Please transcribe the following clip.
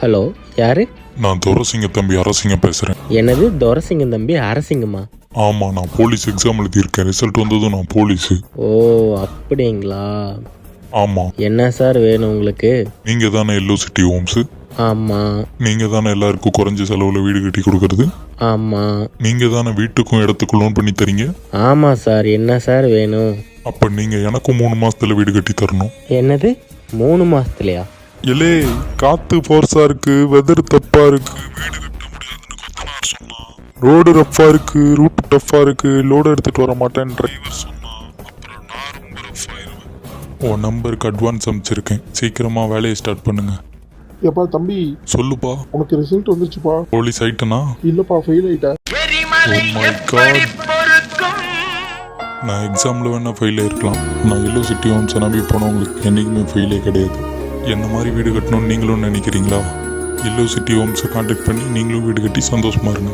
Hello யாரு? நான் துரசிங்க தம்பி அரசிங்க பேசுறேன். எனது துரசிங்கம் தம்பி அரசிங்கம்மா ஆமா நான் போலீஸ் எக்ஸாம் எழுதி இருக்கேன் ரிசல்ட் வந்ததும் நான் போலீஸ். ஓ அப்படிங்களா? ஆமா. என்ன சார் வேணும் உங்களுக்கு? நீங்க தானே எல்லோ சிட்டி ஹோம்ஸ் ஆமாம் நீங்கள் தானே எல்லாருக்கும் குறைஞ்ச செலவில் வீடு கட்டி கொடுக்கறது? ஆமாம் நீங்கள் தானே வீட்டுக்கும் இடத்துக்கும் லோன் பண்ணி தரீங்க? ஆமாம் சார். என்ன சார் வேணும்? அப்போ நீங்கள் எனக்கும் மூணு மாசத்துல வீடு கட்டி தரணும். என்னது? மூணு மாதத்துலையா எலே காத்து ஃபோர்ஸா இருக்கு வெதர் தப்பா இருக்கு. வீடு கட்ட முடியாதுன்னு கொத்தனார் சொன்னான் ரோடு ரஃப்பா இருக்கு ரூட் டஃப்பா இருக்கு. லோடு எடுத்துட்டு வர மாட்டேன் டிரைவர் சொன்னான் அப்புறம் நான் ரொம்ப ரஃப் ஆயிருவேன் உன் நம்பருக்கு அட்வான்ஸ் அனுப்பிச்சிருக்கேன். சீக்கிரமா வேலையை ஸ்டார்ட் பண்ணுங்க. ஏப்பா தம்பி சொல்லுப்பா. உனக்கு ரிசல்ட் வந்துருச்சுப்பா. போலீஸ் ஆயிட்டனா? இல்லப்பா ஃபெயில் ஆயிட்ட Oh. நான் எக்ஸாமில் வேணால் ஃபெயில் ஆயிருக்கலாம். நான் எல்லோ சிட்டி ஹோம்ஸை நம்பி போனவங்களுக்கு என்றைக்குமே ஃபெயிலே கிடையாது. என்ன மாதிரி வீடு கட்டணும்னு நீங்களும் நினைக்கிறீங்களா? எல்லோ சிட்டி ஹோம்ஸை காண்டாக்ட் பண்ணி நீங்களும் வீடு கட்டி சந்தோஷமா இருங்க.